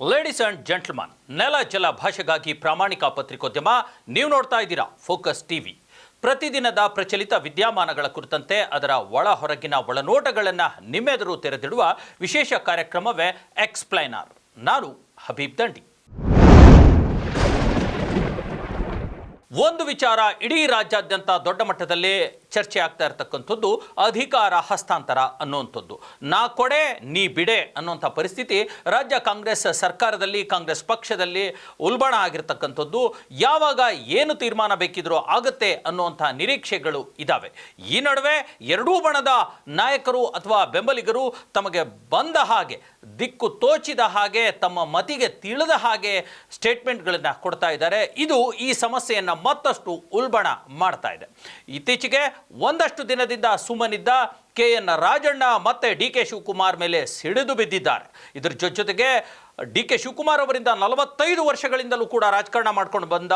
Ladies and gentleman ನೆಲ ಜಲ ಭಾಷೆಗಾಗಿ ಪ್ರಾಮಾಣಿಕ ಪತ್ರಿಕೋದ್ಯಮ ನೀವು ನೋಡ್ತಾ ಇದ್ದೀರಾ ಫೋಕಸ್ ಟಿವಿ ಪ್ರತಿದಿನದ ಪ್ರಚಲಿತ ವಿದ್ಯಮಾನಗಳ ಕುರಿತಂತೆ ಅದರ ಒಳ ಹೊರಗಿನ ಒಳನೋಟಗಳನ್ನು ನಿಮ್ಮೆದುರು ತೆರೆದಿಡುವ ವಿಶೇಷ ಕಾರ್ಯಕ್ರಮವೇ ಎಕ್ಸ್ಪ್ಲೈನರ್ ನಾನು ಹಬೀಬ್ ದಂಡಿ ಒಂದು ವಿಚಾರ ಇಡೀ ರಾಜ್ಯಾದ್ಯಂತ ದೊಡ್ಡ ಮಟ್ಟದಲ್ಲಿ ಚರ್ಚೆ ಆಗ್ತಾ ಇರತಕ್ಕಂಥದ್ದು ಅಧಿಕಾರ ಹಸ್ತಾಂತರ ಅನ್ನುವಂಥದ್ದು. ನಾ ಕೊಡೆ, ನೀ ಬಿಡೆ ಅನ್ನುವಂಥ ಪರಿಸ್ಥಿತಿ ರಾಜ್ಯ ಕಾಂಗ್ರೆಸ್ ಸರ್ಕಾರದಲ್ಲಿ, ಕಾಂಗ್ರೆಸ್ ಪಕ್ಷದಲ್ಲಿ ಉಲ್ಬಣ ಆಗಿರ್ತಕ್ಕಂಥದ್ದು. ಯಾವಾಗ ಏನು ತೀರ್ಮಾನ ಬೇಕಿದ್ರೂ ಆಗುತ್ತೆ ಅನ್ನುವಂಥ ನಿರೀಕ್ಷೆಗಳು ಇದ್ದಾವೆ ಈ ನಡುವೆ ಎರಡೂ ಬಣದ ನಾಯಕರು ಅಥವಾ ಬೆಂಬಲಿಗರು ತಮಗೆ ಬಂದ ಹಾಗೆ, ದಿಕ್ಕು ತೋಚಿದ ಹಾಗೆ, ತಮ್ಮ ಮತಿಗೆ ತಿಳಿದ ಹಾಗೆ ಸ್ಟೇಟ್ಮೆಂಟ್ಗಳನ್ನು ಕೊಡ್ತಾ ಇದ್ದಾರೆ. ಇದು ಈ ಸಮಸ್ಯೆಯನ್ನು ಮತ್ತಷ್ಟು ಉಲ್ಬಣ ಮಾಡ್ತಾ ಇದೆ. ಇತ್ತೀಚೆಗೆ ಒಂದಷ್ಟು ದಿನದಿಂದ ಸುಮ್ಮನಿದ್ದ ಕೆ ಎನ್ ರಾಜಣ್ಣ ಮತ್ತೆ ಡಿ ಕೆ ಶಿವಕುಮಾರ್ ಮೇಲೆ ಸಿಡಿದು ಬಿದ್ದಿದ್ದಾರೆ. ಇದರ ಜೊತೆಗೆ ಡಿ ಕೆ ಶಿವಕುಮಾರ್ ಅವರಿಂದ ನಲವತ್ತೈದು ವರ್ಷಗಳಿಂದಲೂ ಕೂಡ ರಾಜಕಾರಣ ಮಾಡ್ಕೊಂಡು ಬಂದ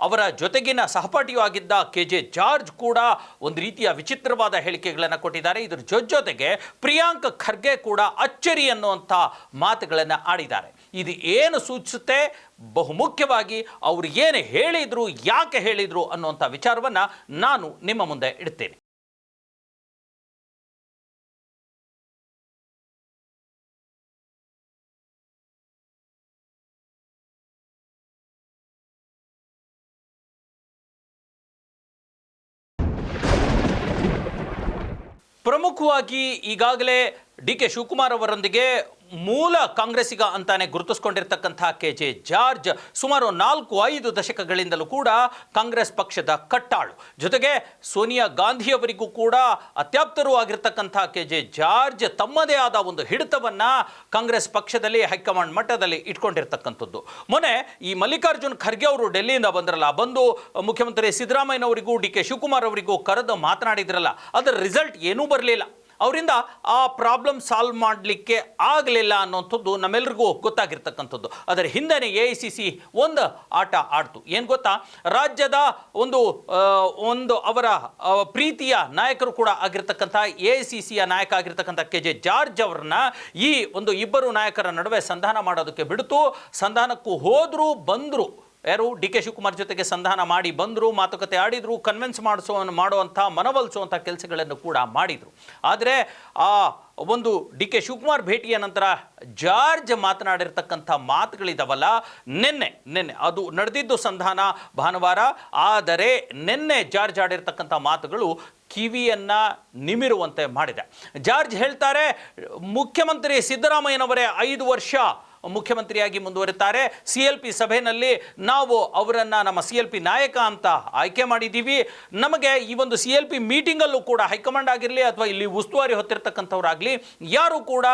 ಅವರ ಜೊತೆಗಿನ ಸಹಪಾಠಿಯೂ ಆಗಿದ್ದ ಕೆ ಜೆ ಜಾರ್ಜ್ ಕೂಡ ಒಂದು ರೀತಿಯ ವಿಚಿತ್ರವಾದ ಹೇಳಿಕೆಗಳನ್ನು ಕೊಟ್ಟಿದ್ದಾರೆ. ಇದರ ಜೊತೆಗೆ ಪ್ರಿಯಾಂಕ್ ಖರ್ಗೆ ಕೂಡ ಅಚ್ಚರಿ ಅನ್ನುವಂಥ ಮಾತುಗಳನ್ನು ಆಡಿದ್ದಾರೆ. ಇದು ಏನು ಸೂಚಿಸುತ್ತೆ? ಬಹುಮುಖ್ಯವಾಗಿ ಅವರು ಏನು ಹೇಳಿದರು, ಯಾಕೆ ಹೇಳಿದರು ಅನ್ನುವಂಥ ವಿಚಾರವನ್ನು ನಾನು ನಿಮ್ಮ ಮುಂದೆ ಇಡ್ತೇನೆ. ಪ್ರಮುಖವಾಗಿ ಈಗಾಗಲೇ ಡಿ ಕೆ ಶಿವಕುಮಾರ್ ಅವರೊಂದಿಗೆ ಮೂಲ ಕಾಂಗ್ರೆಸ್ಸಿಗ ಅಂತಾನೆ ಗುರುತಿಸ್ಕೊಂಡಿರ್ತಕ್ಕಂಥ ಕೆ ಜೆ ಜಾರ್ಜ್ ಸುಮಾರು ನಾಲ್ಕು ಐದು ದಶಕಗಳಿಂದಲೂ ಕೂಡ ಕಾಂಗ್ರೆಸ್ ಪಕ್ಷದ ಕಟ್ಟಾಳು. ಜೊತೆಗೆ ಸೋನಿಯಾ ಗಾಂಧಿಯವರಿಗೂ ಕೂಡ ಅತ್ಯಾಪ್ತರೂ ಆಗಿರ್ತಕ್ಕಂಥ ಕೆ ಜೆ ಜಾರ್ಜ್ ತಮ್ಮದೇ ಆದ ಒಂದು ಹಿಡಿತವನ್ನ ಕಾಂಗ್ರೆಸ್ ಪಕ್ಷದಲ್ಲಿ ಹೈಕಮಾಂಡ್ ಮಟ್ಟದಲ್ಲಿ ಇಟ್ಕೊಂಡಿರ್ತಕ್ಕಂಥದ್ದು. ಮೊನ್ನೆ ಈ ಮಲ್ಲಿಕಾರ್ಜುನ್ ಖರ್ಗೆ ಅವರು ಡೆಲ್ಲಿಯಿಂದ ಬಂದ್ರಲ್ಲ, ಬಂದು ಮುಖ್ಯಮಂತ್ರಿ ಸಿದ್ದರಾಮಯ್ಯನವರಿಗೂ ಡಿ ಕೆ ಶಿವಕುಮಾರ್ ಅವರಿಗೂ ಕರೆದು ಮಾತನಾಡಿದ್ರಲ್ಲ, ಅದರ ರಿಸಲ್ಟ್ ಏನೂ ಬರಲಿಲ್ಲ. ಅವರಿಂದ ಆ ಪ್ರಾಬ್ಲಮ್ ಸಾಲ್ವ್ ಮಾಡಲಿಕ್ಕೆ ಆಗಲಿಲ್ಲ ಅನ್ನೋಂಥದ್ದು ನಮ್ಮೆಲ್ರಿಗೂ ಗೊತ್ತಾಗಿರ್ತಕ್ಕಂಥದ್ದು. ಅದರ ಹಿಂದೆನೇ ಎ ಐ ಸಿ ಸಿ ಒಂದು ಆಟ ಆಡ್ತು. ಏನು ಗೊತ್ತಾ? ರಾಜ್ಯದ ಒಂದು ಒಂದು ಅವರ ಪ್ರೀತಿಯ ನಾಯಕರು ಕೂಡ ಆಗಿರ್ತಕ್ಕಂಥ ಎ ಐ ಸಿ ಸಿಯ ನಾಯಕ ಆಗಿರ್ತಕ್ಕಂಥ ಕೆ ಜೆ ಜಾರ್ಜ್ ಅವರನ್ನ ಈ ಒಂದು ಇಬ್ಬರು ನಾಯಕರ ನಡುವೆ ಸಂಧಾನ ಮಾಡೋದಕ್ಕೆ ಬಿಡ್ತು. ಸಂಧಾನಕ್ಕೂ ಹೋದರೂ, ಬಂದರು. ಯಾರು ಡಿ ಕೆ ಶಿವಕುಮಾರ್ ಜೊತೆಗೆ ಸಂಧಾನ ಮಾಡಿ ಬಂದರು, ಮಾತುಕತೆ ಆಡಿದರು ಕನ್ವಿನ್ಸ್ ಮಾಡಿಸೋ ಮಾಡುವಂಥ ಮನವೊಲಿಸುವಂಥ ಕೆಲಸಗಳನ್ನು ಕೂಡ ಮಾಡಿದರು. ಆದರೆ ಆ ಒಂದು ಡಿ ಕೆ ಶಿವಕುಮಾರ್ ಭೇಟಿಯ ನಂತರ ಜಾರ್ಜ್ ಮಾತನಾಡಿರ್ತಕ್ಕಂಥ ಮಾತುಗಳಿದಾವಲ್ಲ, ನಿನ್ನೆ ನಿನ್ನೆ ಅದು ನಡೆದಿದ್ದು ಸಂಧಾನ ಭಾನುವಾರ, ಆದರೆ ನಿನ್ನೆ ಜಾರ್ಜ್ ಆಡಿರ್ತಕ್ಕಂಥ ಮಾತುಗಳು ಕಿವಿಯನ್ನು ನಿಮಿರುವಂತೆ ಮಾಡಿದೆ. ಜಾರ್ಜ್ ಹೇಳ್ತಾರೆ, ಮುಖ್ಯಮಂತ್ರಿ ಸಿದ್ದರಾಮಯ್ಯನವರೇ ಐದು ವರ್ಷ ಮುಖ್ಯಮಂತ್ರಿಯಾಗಿ ಮುಂದುವರಿತಾರೆ. ಸಿ ಎಲ್ ಪಿ ಸಭೆಯಲ್ಲಿ ನಾವು ಅವರನ್ನು ನಮ್ಮ ಸಿ ಎಲ್ ಪಿ ನಾಯಕ ಅಂತ ಆಯ್ಕೆ ಮಾಡಿದ್ದೀವಿ. ನಮಗೆ ಈ ಒಂದು ಸಿ ಎಲ್ ಪಿ ಮೀಟಿಂಗಲ್ಲೂ ಕೂಡ ಹೈಕಮಾಂಡ್ ಆಗಿರಲಿ ಅಥವಾ ಇಲ್ಲಿ ಉಸ್ತುವಾರಿ ಹೊತ್ತಿರ್ತಕ್ಕಂಥವ್ರಾಗಲಿ, ಯಾರು ಕೂಡ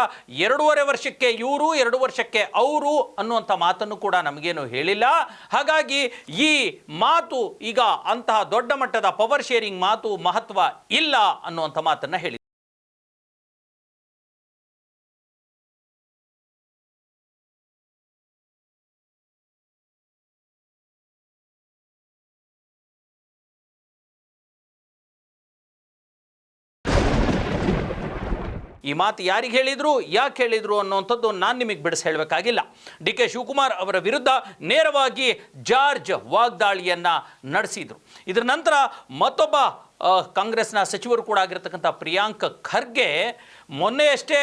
ಎರಡೂವರೆ ವರ್ಷಕ್ಕೆ ಇವರು, ಎರಡು ವರ್ಷಕ್ಕೆ ಅವರು ಅನ್ನುವಂಥ ಮಾತನ್ನು ಕೂಡ ನಮಗೇನು ಹೇಳಿಲ್ಲ. ಹಾಗಾಗಿ ಈ ಮಾತು ಈಗ ಅಂತಹ ದೊಡ್ಡ ಮಟ್ಟದ ಪವರ್ ಶೇರಿಂಗ್ ಮಾತು ಮಹತ್ವ ಇಲ್ಲ ಅನ್ನುವಂಥ ಮಾತನ್ನು ಹೇಳಿ ಈ ಮಾತು ಯಾರಿಗೆ ಹೇಳಿದ್ರು, ಯಾಕೆ ಹೇಳಿದ್ರು ಅನ್ನುವಂಥದ್ದು ನಾನು ನಿಮಗೆ ಬಿಡಿಸಿ ಹೇಳಬೇಕಾಗಿಲ್ಲ. ಡಿ ಕೆ ಶಿವಕುಮಾರ್ ಅವರ ವಿರುದ್ಧ ನೇರವಾಗಿ ಜಾರ್ಜ್ ವಾಗ್ದಾಳಿಯನ್ನು ನಡೆಸಿದ್ರು. ಇದರ ನಂತರ ಮತ್ತೊಬ್ಬ ಕಾಂಗ್ರೆಸ್ನ ಸಚಿವರು ಕೂಡ ಆಗಿರತಕ್ಕಂಥ ಪ್ರಿಯಾಂಕ್ ಖರ್ಗೆ ಮೊನ್ನೆಯಷ್ಟೇ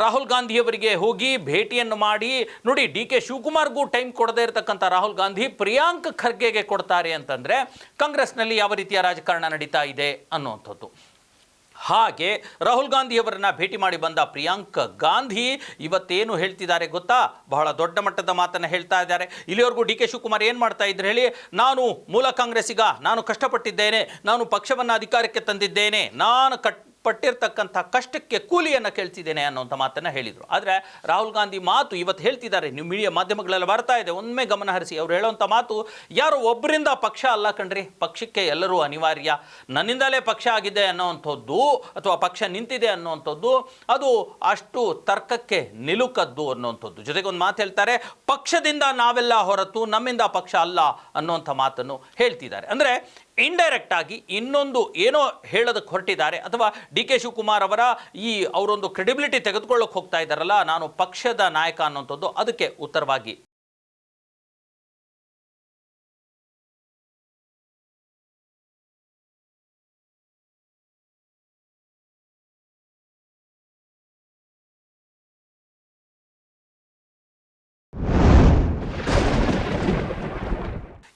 ರಾಹುಲ್ ಗಾಂಧಿಯವರಿಗೆ ಹೋಗಿ ಭೇಟಿಯನ್ನು ಮಾಡಿ, ನೋಡಿ ಡಿ ಕೆ ಶಿವಕುಮಾರ್ಗೂ ಟೈಮ್ ಕೊಡದೇ ಇರತಕ್ಕಂಥ ರಾಹುಲ್ ಗಾಂಧಿ ಪ್ರಿಯಾಂಕ್ ಖರ್ಗೆಗೆ ಕೊಡ್ತಾರೆ ಅಂತಂದರೆ ಕಾಂಗ್ರೆಸ್ನಲ್ಲಿ ಯಾವ ರೀತಿಯ ರಾಜಕಾರಣ ನಡೀತಾ ಇದೆ ಅನ್ನುವಂಥದ್ದು. ಹಾಗೆ ರಾಹುಲ್ ಗಾಂಧಿಯವರನ್ನ ಭೇಟಿ ಮಾಡಿ ಬಂದ ಪ್ರಿಯಾಂಕ್ ಗಾಂಧಿ ಇವತ್ತೇನು ಹೇಳ್ತಿದ್ದಾರೆ ಗೊತ್ತಾ? ಬಹಳ ದೊಡ್ಡ ಮಟ್ಟದ ಮಾತನ್ನು ಹೇಳ್ತಾ ಇದ್ದಾರೆ. ಇಲ್ಲಿವರೆಗೂ ಡಿ ಕೆ ಶಿವಕುಮಾರ್ ಏನು ಮಾಡ್ತಾ ಇದ್ರು ಹೇಳಿ, ನಾನು ಮೂಲ ಕಾಂಗ್ರೆಸ್ಸಿಗ, ನಾನು ಕಷ್ಟಪಟ್ಟಿದ್ದೇನೆ, ನಾನು ಪಕ್ಷವನ್ನು ಅಧಿಕಾರಕ್ಕೆ ತಂದಿದ್ದೇನೆ, ನಾನು ಕಟ್ ಪಟ್ಟಿರ್ತಕ್ಕಂಥ ಕಷ್ಟಕ್ಕೆ ಕೂಲಿಯನ್ನು ಕೇಳ್ತಿದ್ದೇನೆ ಅನ್ನೋಂಥ ಮಾತನ್ನು ಹೇಳಿದರು. ಆದರೆ ರಾಹುಲ್ ಗಾಂಧಿ ಮಾತು ಇವತ್ತು ಹೇಳ್ತಿದ್ದಾರೆ. ನೀವು ಮೀಡಿಯಾ ಮಾಧ್ಯಮಗಳೆಲ್ಲ ಬರ್ತಾ ಇದೆ. ಒಮ್ಮೆ ಗಮನ ಹರಿಸಿ. ಅವ್ರು ಹೇಳೋವಂಥ ಮಾತು, ಯಾರು ಒಬ್ಬರಿಂದ ಪಕ್ಷ ಅಲ್ಲ ಕಣ್ರಿ. ಪಕ್ಷಕ್ಕೆ ಎಲ್ಲರೂ ಅನಿವಾರ್ಯ. ನನ್ನಿಂದಲೇ ಪಕ್ಷ ಆಗಿದೆ ಅನ್ನೋವಂಥದ್ದು ಅಥವಾ ಪಕ್ಷ ನಿಂತಿದೆ ಅನ್ನೋವಂಥದ್ದು, ಅದು ಅಷ್ಟು ತರ್ಕಕ್ಕೆ ನಿಲುಕದ್ದು ಅನ್ನೋವಂಥದ್ದು. ಜೊತೆಗೆ ಒಂದು ಮಾತು ಹೇಳ್ತಾರೆ, ಪಕ್ಷದಿಂದ ನಾವೆಲ್ಲ ಹೊರತು ನಮ್ಮಿಂದ ಪಕ್ಷ ಅಲ್ಲ ಅನ್ನೋವಂಥ ಮಾತನ್ನು ಹೇಳ್ತಿದ್ದಾರೆ. ಅಂದರೆ ಇಂಡೈರೆಕ್ಟ್ ಆಗಿ ಇನ್ನೊಂದು ಏನೋ ಹೇಳೋದಕ್ಕೆ ಹೊರಟಿದ್ದಾರೆ. ಅಥವಾ ಡಿ ಕೆ ಶಿವಕುಮಾರ್ ಅವರ ಈ ಅವರೊಂದು ಕ್ರೆಡಿಬಿಲಿಟಿ ತೆಗೆದುಕೊಳ್ಳೋಕೆ ಹೋಗ್ತಾ ಇದ್ದಾರಲ್ಲ, ನಾನು ಪಕ್ಷದ ನಾಯಕ ಅನ್ನೋಂಥದ್ದು ಅದಕ್ಕೆ ಉತ್ತರವಾಗಿ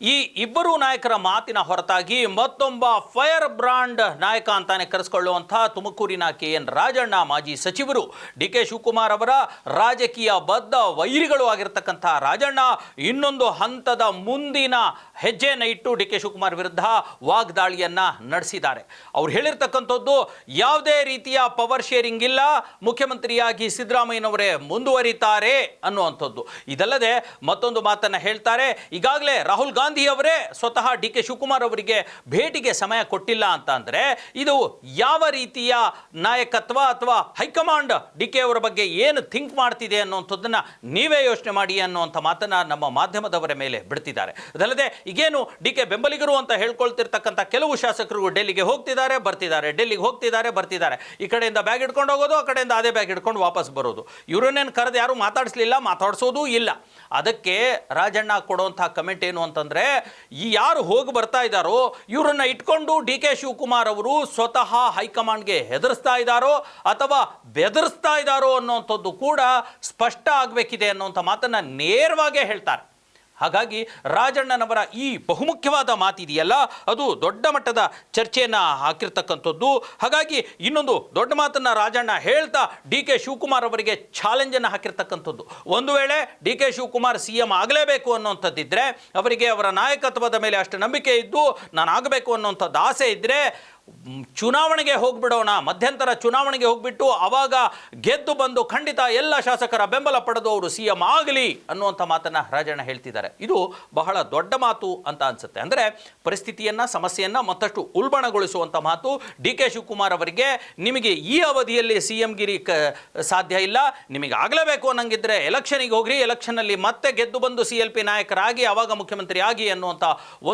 ಈ ಇಬ್ಬರು ನಾಯಕರ ಮಾತಿನ ಹೊರತಾಗಿ ಮತ್ತೊಬ್ಬ ಫೈರ್ ಬ್ರಾಂಡ್ ನಾಯಕ ಅಂತಾನೆ ಕರೆಸಿಕೊಳ್ಳುವಂತಹ ತುಮಕೂರಿನ ಕೆ ಎನ್ ರಾಜಣ್ಣ ಮಾಜಿ ಸಚಿವರು ಡಿ ಕೆ ಶಿವಕುಮಾರ್ ಅವರ ರಾಜಕೀಯ ಬದ್ಧ ವೈರಿಗಳು ಆಗಿರ್ತಕ್ಕಂಥ ರಾಜಣ್ಣ ಇನ್ನೊಂದು ಹಂತದ ಮುಂದಿನ ಹೆಜ್ಜೆಯನ್ನು ಇಟ್ಟು ಡಿ ಕೆ ಶಿವಕುಮಾರ್ ವಿರುದ್ಧ ವಾಗ್ದಾಳಿಯನ್ನು ನಡೆಸಿದ್ದಾರೆ. ಅವ್ರು ಹೇಳಿರ್ತಕ್ಕಂಥದ್ದು ಯಾವುದೇ ರೀತಿಯ ಪವರ್ ಶೇರಿಂಗ್ ಇಲ್ಲ. ಮುಖ್ಯಮಂತ್ರಿಯಾಗಿ ಸಿದ್ದರಾಮಯ್ಯನವರೇ ಮುಂದುವರಿತಾರೆ ಅನ್ನುವಂಥದ್ದು. ಇದಲ್ಲದೆ ಮತ್ತೊಂದು ಮಾತನ್ನು ಹೇಳ್ತಾರೆ. ಈಗಾಗಲೇ ರಾಹುಲ್ ಗಾಂಧಿ ಅವರೇ ಸ್ವತಃ ಡಿ ಕೆ ಶಿವಕುಮಾರ್ ಅವರಿಗೆ ಭೇಟಿಗೆ ಸಮಯ ಕೊಟ್ಟಿಲ್ಲ ಅಂತ ಅಂದರೆ ಇದು ಯಾವ ರೀತಿಯ ನಾಯಕತ್ವ ಅಥವಾ ಹೈಕಮಾಂಡ್ ಡಿ ಕೆ ಅವರ ಬಗ್ಗೆ ಏನು ಥಿಂಕ್ ಮಾಡ್ತಿದೆ ಅನ್ನುವಂಥದ್ದನ್ನು ನೀವೇ ಯೋಚನೆ ಮಾಡಿ ಅನ್ನುವಂಥ ಮಾತನ್ನು ನಮ್ಮ ಮಾಧ್ಯಮದವರ ಮೇಲೆ ಬಿಡ್ತಿದ್ದಾರೆ. ಅದಲ್ಲದೆ ಈಗೇನು ಡಿ ಕೆ ಬೆಂಬಲಿಗರು ಅಂತ ಹೇಳ್ಕೊಳ್ತಿರ್ತಕ್ಕಂಥ ಕೆಲವು ಶಾಸಕರು ಡೆಲ್ಲಿಗೆ ಹೋಗ್ತಿದ್ದಾರೆ, ಬರ್ತಿದ್ದಾರೆ. ಡೆಲ್ಲಿಗೆ ಹೋಗ್ತಿದ್ದಾರೆ, ಬರ್ತಿದ್ದಾರೆ. ಈ ಕಡೆಯಿಂದ ಬ್ಯಾಗ್ ಇಟ್ಕೊಂಡು ಹೋಗೋದು, ಆ ಕಡೆಯಿಂದ ಅದೇ ಬ್ಯಾಗ್ ಇಟ್ಕೊಂಡು ವಾಪಸ್ ಬರೋದು. ಇವರನ್ನೇನು ಕರೆದು ಯಾರು ಮಾತಾಡಿಸ್ಲಿಲ್ಲ, ಮಾತಾಡಿಸೋದೂ ಇಲ್ಲ. ಅದಕ್ಕೆ ರಾಜಣ್ಣ ಕೊಡುವಂಥ ಕಮೆಂಟ್ ಏನು ಅಂತಂದರೆ, ಈ ಯಾರು ಹೋಗಿ ಬರ್ತಾ ಇದ್ದಾರೋ, ಇವರನ್ನ ಇಟ್ಕೊಂಡು ಡಿ ಕೆ ಶಿವಕುಮಾರ್ ಅವರು ಸ್ವತಃ ಹೈಕಮಾಂಡ್ಗೆ ಹೆದರಿಸ್ತಾ ಇದ್ದಾರೋ ಅಥವಾ ಬೆದರಿಸ್ತಾ ಇದ್ದಾರೋ ಅನ್ನೋಂಥದ್ದು ಕೂಡ ಸ್ಪಷ್ಟ ಆಗಬೇಕಿದೆ ಅನ್ನೋಂಥ ಮಾತನ್ನು ನೇರವಾಗೇ ಹೇಳ್ತಾರೆ. ಹಾಗಾಗಿ ರಾಜಣ್ಣನವರ ಈ ಬಹುಮುಖ್ಯವಾದ ಮಾತಿದೆಯಲ್ಲ, ಅದು ದೊಡ್ಡ ಮಟ್ಟದ ಚರ್ಚೆಯನ್ನು ಹಾಕಿರ್ತಕ್ಕಂಥದ್ದು. ಹಾಗಾಗಿ ಇನ್ನೊಂದು ದೊಡ್ಡ ಮಾತನ್ನು ರಾಜಣ್ಣ ಹೇಳ್ತಾ ಡಿ ಕೆ ಶಿವಕುಮಾರ್ ಅವರಿಗೆ ಚಾಲೆಂಜನ್ನು ಹಾಕಿರ್ತಕ್ಕಂಥದ್ದು. ಒಂದು ವೇಳೆ D K Shivakumar C M ಆಗಲೇಬೇಕು ಅನ್ನೋಂಥದ್ದಿದ್ದರೆ ಅವರಿಗೆ ಅವರ ನಾಯಕತ್ವದ ಮೇಲೆ ಅಷ್ಟು ನಂಬಿಕೆ ಇದ್ದು ನಾನು ಆಗಬೇಕು ಅನ್ನೋಂಥದ್ದು ಆಸೆ ಇದ್ದರೆ ಚುನಾವಣೆಗೆ ಹೋಗ್ಬಿಡೋಣ, ಮಧ್ಯಂತರ ಚುನಾವಣೆಗೆ ಹೋಗ್ಬಿಟ್ಟು ಅವಾಗ ಗೆದ್ದು ಬಂದು ಖಂಡಿತ ಎಲ್ಲ ಶಾಸಕರ ಬೆಂಬಲ ಪಡೆದು ಅವರು ಸಿ ಎಂ ಆಗಲಿ ಅನ್ನುವಂಥ ಮಾತನ್ನು ರಾಜಣ್ಣ ಹೇಳ್ತಿದ್ದಾರೆ. ಇದು ಬಹಳ ದೊಡ್ಡ ಮಾತು ಅಂತ ಅನ್ಸುತ್ತೆ. ಅಂದರೆ ಪರಿಸ್ಥಿತಿಯನ್ನು, ಸಮಸ್ಯೆಯನ್ನು ಮತ್ತಷ್ಟು ಉಲ್ಬಣಗೊಳಿಸುವಂಥ ಮಾತು ಡಿ ಕೆ ಶಿವಕುಮಾರ್ ಅವರಿಗೆ, ನಿಮಗೆ ಈ ಅವಧಿಯಲ್ಲಿ ಸಿ ಎಂ ಗಿರಿ ಕ, ಸಾಧ್ಯ ಇಲ್ಲ, ನಿಮಗೆ ಆಗಲೇಬೇಕು ಅನ್ನಂಗಿದ್ರೆ ಎಲೆಕ್ಷನಿಗೆ ಹೋಗ್ರಿ ಎಲೆಕ್ಷನಲ್ಲಿ ಮತ್ತೆ ಗೆದ್ದು ಬಂದು ಸಿ ಎಲ್ ಪಿ ನಾಯಕರಾಗಿ, ಅವಾಗ ಮುಖ್ಯಮಂತ್ರಿ ಆಗಿ ಅನ್ನುವಂಥ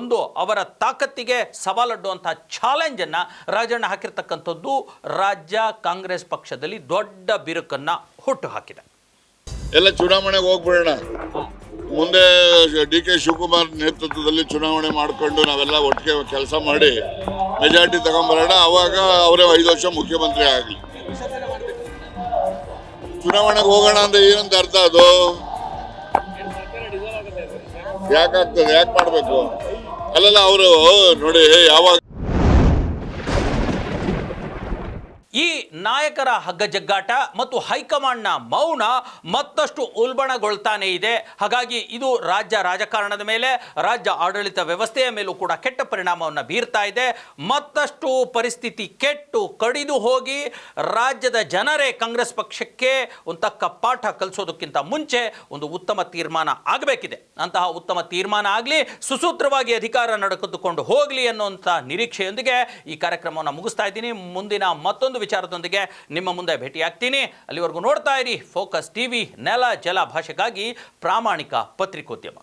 ಒಂದು ಅವರ ತಾಕತ್ತಿಗೆ ಸವಾಲಡ್ಡುವಂಥ ಚಾಲೆಂಜನ್ನು ರಾಜಣ್ಣ ಹಾಕಿರ್ತಕ್ಕಂಥದ್ದು ರಾಜ್ಯ ಕಾಂಗ್ರೆಸ್ ಪಕ್ಷದಲ್ಲಿ ದೊಡ್ಡ ಬಿರುಕನ್ನು ಹುಟ್ಟು ಹಾಕಿದೆ ಎಲ್ಲ ಚುನಾವಣೆಗೆ ಹೋಗ್ಬಿಡೋಣ. ಮುಂದೆ ಡಿ ಕೆ ಶಿವಕುಮಾರ್ ನೇತೃತ್ವದಲ್ಲಿ ಚುನಾವಣೆ ಮಾಡಿಕೊಂಡು ನಾವೆಲ್ಲ ಒಟ್ಟಿಗೆ ಕೆಲಸ ಮಾಡಿ ಮೆಜಾರಿಟಿ ತಗೊಂಬರೋಣ. ಅವಾಗ ಅವರೇ ಐದು ವರ್ಷ ಮುಖ್ಯಮಂತ್ರಿ ಆಗಲಿ. ಚುನಾವಣೆಗೆ ಹೋಗೋಣ ಅಂದ್ರೆ ಏನಂತ ಅರ್ಥ ಅದು? ಯಾಕಾಗ್ತದೆ? ಯಾಕೆ ಮಾಡಬೇಕು? ಅಲ್ಲೆಲ್ಲ ಅವರು ನೋಡಿ, ಯಾವಾಗ ಈ ನಾಯಕರ ಹಗ್ಗಜಗ್ಗಾಟ ಮತ್ತು ಹೈಕಮಾಂಡ್ನ ಮೌನ ಮತ್ತಷ್ಟು ಉಲ್ಬಣಗೊಳ್ತಾನೆ ಇದೆ. ಹಾಗಾಗಿ ಇದು ರಾಜ್ಯ ರಾಜಕಾರಣದ ಮೇಲೆ, ರಾಜ್ಯ ಆಡಳಿತ ವ್ಯವಸ್ಥೆಯ ಮೇಲೂ ಕೂಡ ಕೆಟ್ಟ ಪರಿಣಾಮವನ್ನು ಬೀರ್ತಾ ಇದೆ. ಮತ್ತಷ್ಟು ಪರಿಸ್ಥಿತಿ ಕೆಟ್ಟು ಕಡಿದು ಹೋಗಿ ರಾಜ್ಯದ ಜನರೇ ಕಾಂಗ್ರೆಸ್ ಪಕ್ಷಕ್ಕೆ ಒಂದು ತಕ್ಕ ಪಾಠ ಕಲಿಸೋದಕ್ಕಿಂತ ಮುಂಚೆ ಒಂದು ಉತ್ತಮ ತೀರ್ಮಾನ ಆಗಬೇಕಿದೆ. ಅಂತಹ ಉತ್ತಮ ತೀರ್ಮಾನ ಆಗಲಿ, ಸುಸೂತ್ರವಾಗಿ ಅಧಿಕಾರ ನಡೆದುಕೊಂಡು ಹೋಗಲಿ ಅನ್ನುವಂಥ ನಿರೀಕ್ಷೆಯೊಂದಿಗೆ ಈ ಕಾರ್ಯಕ್ರಮವನ್ನು ಮುಗಿಸ್ತಾ ಇದ್ದೀನಿ. ಮುಂದಿನ ಮತ್ತೊಂದು ವಿಚಾರದೊಂದಿಗೆ ನಿಮ್ಮ ಮುಂದೆ ಭೇಟಿಯಾಗ್ತೀನಿ. ಅಲ್ಲಿವರೆಗೂ ನೋಡ್ತಾ ಇರಿ ಫೋಕಸ್ ಟಿವಿ ನೆಲ ಜಲ ಭಾಷೆಗಾಗಿ ಪ್ರಾಮಾಣಿಕ ಪತ್ರಿಕೋದ್ಯಮ.